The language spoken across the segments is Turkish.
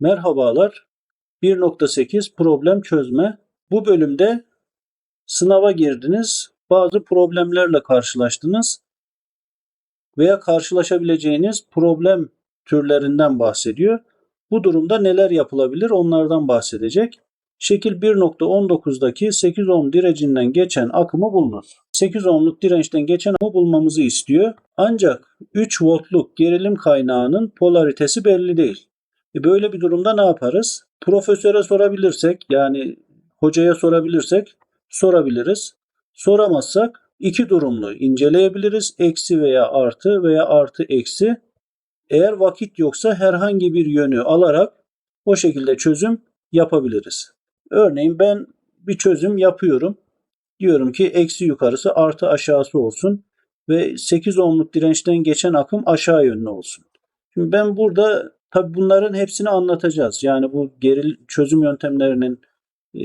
Merhabalar. 1.8 problem çözme. Bu bölümde sınava girdiniz. Bazı problemlerle karşılaştınız veya karşılaşabileceğiniz problem türlerinden bahsediyor. Bu durumda neler yapılabilir onlardan bahsedecek. Şekil 1.19'daki 8 ohm direcinden geçen akımı bulunuz. 8 ohmluk dirençten geçen akımı bulmamızı istiyor. Ancak 3 voltluk gerilim kaynağının polaritesi belli değil. E böyle bir durumda ne yaparız? Profesöre sorabilirsek yani hocaya sorabilirsek sorabiliriz. Soramazsak iki durumlu inceleyebiliriz. Eksi veya artı veya artı eksi. Eğer vakit yoksa herhangi bir yönü alarak o şekilde çözüm yapabiliriz. Örneğin ben bir çözüm yapıyorum. Diyorum ki eksi yukarısı artı aşağısı olsun ve 8 ohmluk dirençten geçen akım aşağı yönlü olsun. Şimdi ben burada tabi bunların hepsini anlatacağız. Yani bu geril çözüm yöntemlerinin e,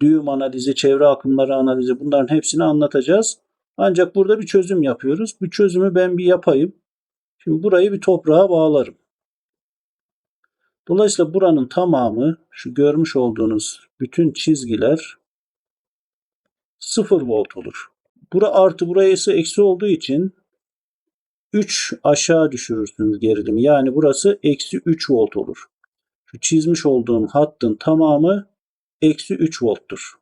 düğüm analizi, çevre akımları analizi bunların hepsini anlatacağız. Ancak burada bir çözüm yapıyoruz. Bu çözümü ben bir yapayım. Şimdi burayı bir toprağa bağlarım. Dolayısıyla buranın tamamı şu görmüş olduğunuz bütün çizgiler 0 volt olur. Bura artı burası eksi olduğu için 3 aşağı düşürürsünüz gerilimi. Yani burası eksi 3 volt olur. Şu çizmiş olduğum hattın tamamı eksi 3 volttur.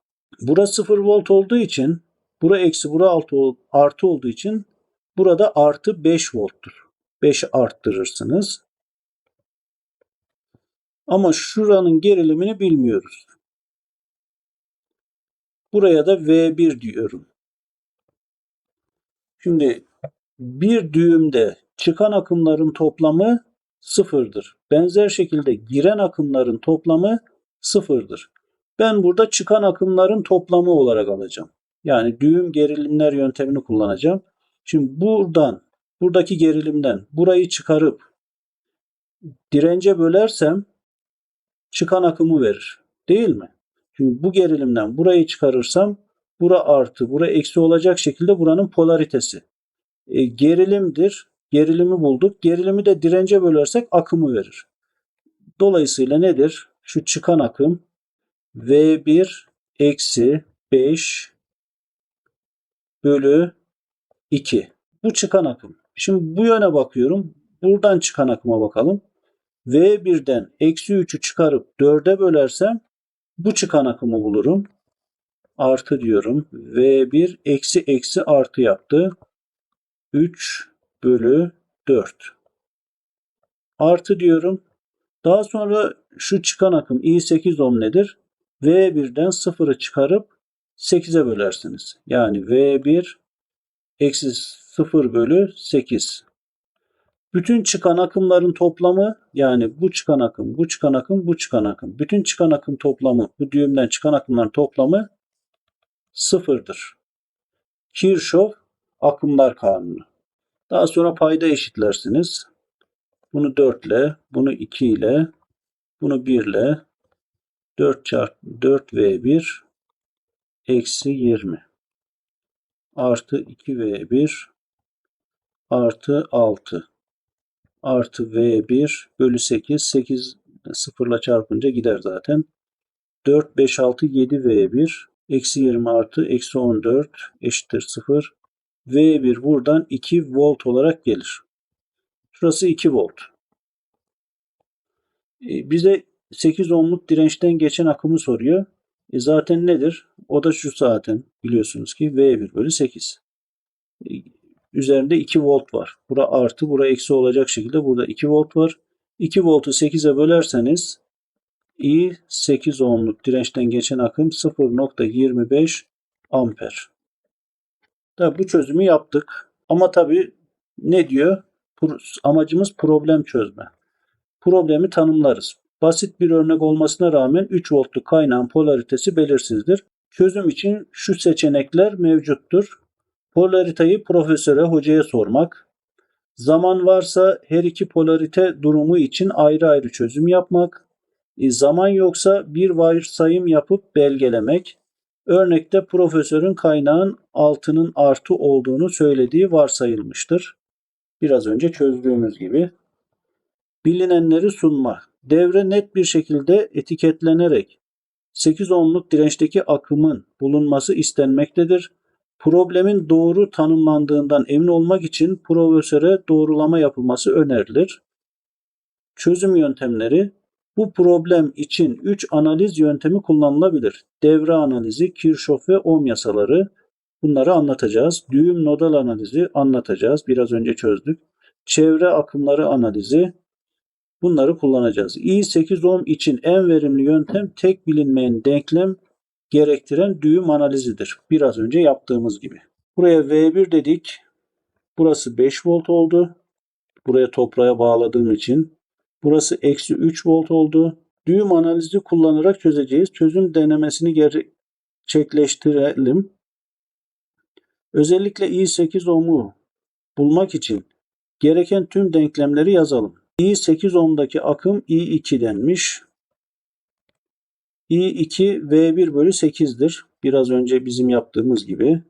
Burası 0 volt olduğu için bura eksi bura artı olduğu için burada artı 5 volttur. 5 arttırırsınız. Ama şuranın gerilimini bilmiyoruz. Buraya da V1 diyorum. Şimdi bir düğümde çıkan akımların toplamı sıfırdır. Benzer şekilde giren akımların toplamı sıfırdır. Ben burada çıkan akımların toplamı olarak alacağım. Yani düğüm gerilimler yöntemini kullanacağım. Şimdi buradan, buradaki gerilimden burayı çıkarıp dirence bölersem çıkan akımı verir. Değil mi? Şimdi bu gerilimden burayı çıkarırsam bura artı, bura eksi olacak şekilde buranın polaritesi. E, gerilimdir. Gerilimi bulduk. Gerilimi de dirence bölersek akımı verir. Dolayısıyla nedir? Şu çıkan akım V1 eksi 5 bölü 2. Bu çıkan akım. Şimdi bu yöne bakıyorum. Buradan çıkan akıma bakalım. V1'den eksi 3'ü çıkarıp 4'e bölersem bu çıkan akımı bulurum. Artı diyorum. V1 eksi eksi artı yaptı. 3 bölü 4. Artı diyorum. Daha sonra şu çıkan akım I8 ohm nedir? V1'den 0'ı çıkarıp 8'e bölersiniz. Yani V1 eksi 0 bölü 8. Bütün çıkan akımların toplamı yani bu çıkan akım, bu çıkan akım, bu çıkan akım. Bütün çıkan akım toplamı, bu düğümden çıkan akımların toplamı sıfırdır. Kirchhoff akımlar kanunu. Daha sonra payda eşitlersiniz. Bunu 4 ile, bunu 2 ile, bunu 1 ile. 4 çarpı 4 V1 eksi 20 artı 2 V1 artı 6 artı V1 bölü 8 8 sıfırla çarpınca gider zaten. 4 5 6 7 V1 eksi 20 artı eksi 14 eşittir 0 V1 buradan 2 volt olarak gelir. Şurası 2 volt. E, bize 8 ohmluk dirençten geçen akımı soruyor. E zaten nedir? O da şu zaten biliyorsunuz ki V1 bölü 8. E, üzerinde 2 volt var. Bura artı, bura eksi olacak şekilde burada 2 volt var. 2 voltu 8'e bölerseniz I 8 ohmluk dirençten geçen akım 0.25 amper. Tabi bu çözümü yaptık. Ama tabi ne diyor? Amacımız problem çözme. Problemi tanımlarız. Basit bir örnek olmasına rağmen 3 voltluk kaynağın polaritesi belirsizdir. Çözüm için şu seçenekler mevcuttur. Polaritayı profesöre, hocaya sormak. Zaman varsa her iki polarite durumu için ayrı ayrı çözüm yapmak. E, zaman yoksa bir varsayım yapıp belgelemek. Örnekte profesörün kaynağın altının artı olduğunu söylediği varsayılmıştır. Biraz önce çözdüğümüz gibi. Bilinenleri sunma. devre net bir şekilde etiketlenerek 8 ohmluk dirençteki akımın bulunması istenmektedir. Problemin doğru tanımlandığından emin olmak için profesöre doğrulama yapılması önerilir. Çözüm yöntemleri bu problem için 3 analiz yöntemi kullanılabilir. Devre analizi, Kirchhoff ve Ohm yasaları bunları anlatacağız. Düğüm nodal analizi anlatacağız. Biraz önce çözdük. Çevre akımları analizi bunları kullanacağız. I8 ohm için en verimli yöntem tek bilinmeyen denklem gerektiren düğüm analizidir. Biraz önce yaptığımız gibi. Buraya V1 dedik. Burası 5 volt oldu. Buraya toprağa bağladığım için. Burası eksi 3 volt oldu. Düğüm analizi kullanarak çözeceğiz. Çözüm denemesini gerçekleştirelim. Özellikle I8 ohm'u bulmak için gereken tüm denklemleri yazalım. I8 ohm'daki akım I2 denmiş. I2 V1 bölü 8'dir. Biraz önce bizim yaptığımız gibi.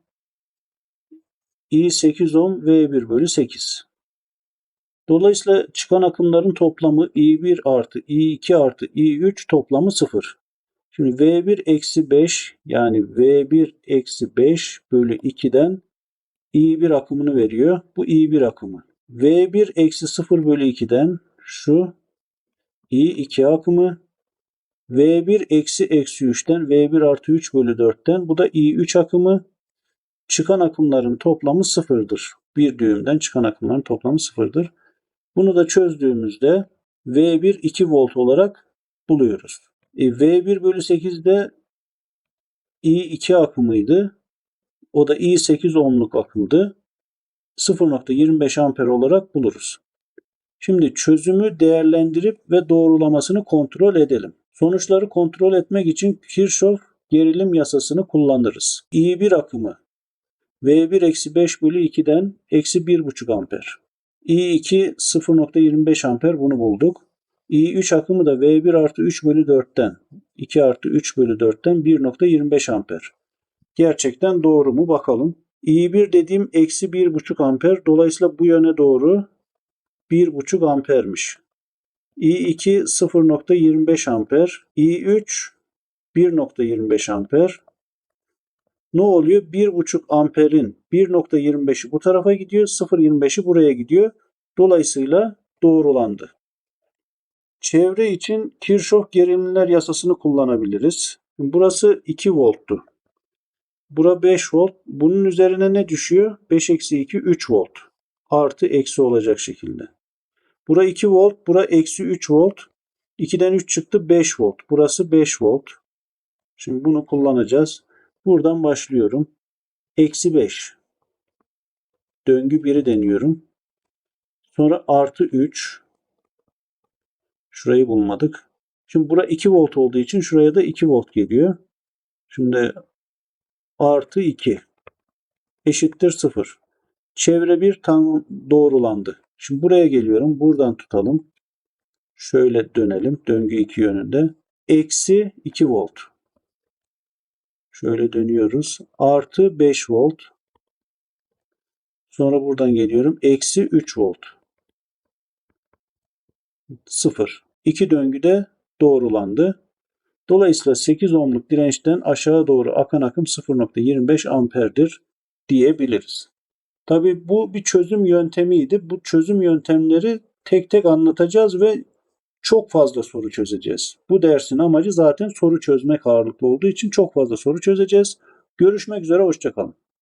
I8 ohm V1 bölü 8. Dolayısıyla çıkan akımların toplamı I1 artı I2 artı I3 toplamı 0. Şimdi V1 eksi 5 yani V1 eksi 5 bölü 2'den I1 akımını veriyor. Bu I1 akımı. V1 eksi 0 bölü 2'den şu I2 akımı. V1 eksi eksi 3'ten V1 artı 3 bölü 4'ten bu da I3 akımı. Çıkan akımların toplamı sıfırdır. Bir düğümden çıkan akımların toplamı sıfırdır. Bunu da çözdüğümüzde V1 2 volt olarak buluyoruz. E, V1 bölü 8'de I2 akımıydı. O da I8 ohmluk akımdı. 0.25 amper olarak buluruz. Şimdi çözümü değerlendirip ve doğrulamasını kontrol edelim. Sonuçları kontrol etmek için Kirchhoff gerilim yasasını kullanırız. I1 akımı V1 eksi 5 bölü 2'den eksi 1,5 amper. I2 0.25 amper bunu bulduk. I3 akımı da V1 artı 3 bölü 4'ten 2 artı 3 bölü 4'ten 1.25 amper. Gerçekten doğru mu bakalım. I1 dediğim eksi 1.5 amper. Dolayısıyla bu yöne doğru 1.5 ampermiş. I2 0.25 amper. I3 1.25 amper. Ne oluyor? 1.5 amperin 1.25'i bu tarafa gidiyor. 0.25'i buraya gidiyor. Dolayısıyla doğrulandı. Çevre için Kirchhoff gerilimler yasasını kullanabiliriz. Burası 2 volttu. Bura 5 volt. Bunun üzerine ne düşüyor? 5 eksi 2 3 volt. Artı eksi olacak şekilde. Bura 2 volt. Bura eksi 3 volt. 2'den 3 çıktı 5 volt. Burası 5 volt. Şimdi bunu kullanacağız. Buradan başlıyorum. Eksi 5. Döngü 1'i deniyorum. Sonra artı 3. Şurayı bulmadık. Şimdi bura 2 volt olduğu için şuraya da 2 volt geliyor. Şimdi artı 2 eşittir 0. Çevre 1 tam doğrulandı. Şimdi buraya geliyorum. Buradan tutalım. Şöyle dönelim. Döngü 2 yönünde. Eksi 2 volt. Şöyle dönüyoruz. Artı 5 volt. Sonra buradan geliyorum. Eksi 3 volt. 0. İki döngüde doğrulandı. Dolayısıyla 8 ohmluk dirençten aşağı doğru akan akım 0.25 amperdir diyebiliriz. Tabi bu bir çözüm yöntemiydi. Bu çözüm yöntemleri tek tek anlatacağız ve çok fazla soru çözeceğiz. Bu dersin amacı zaten soru çözmek ağırlıklı olduğu için çok fazla soru çözeceğiz. Görüşmek üzere, hoşçakalın.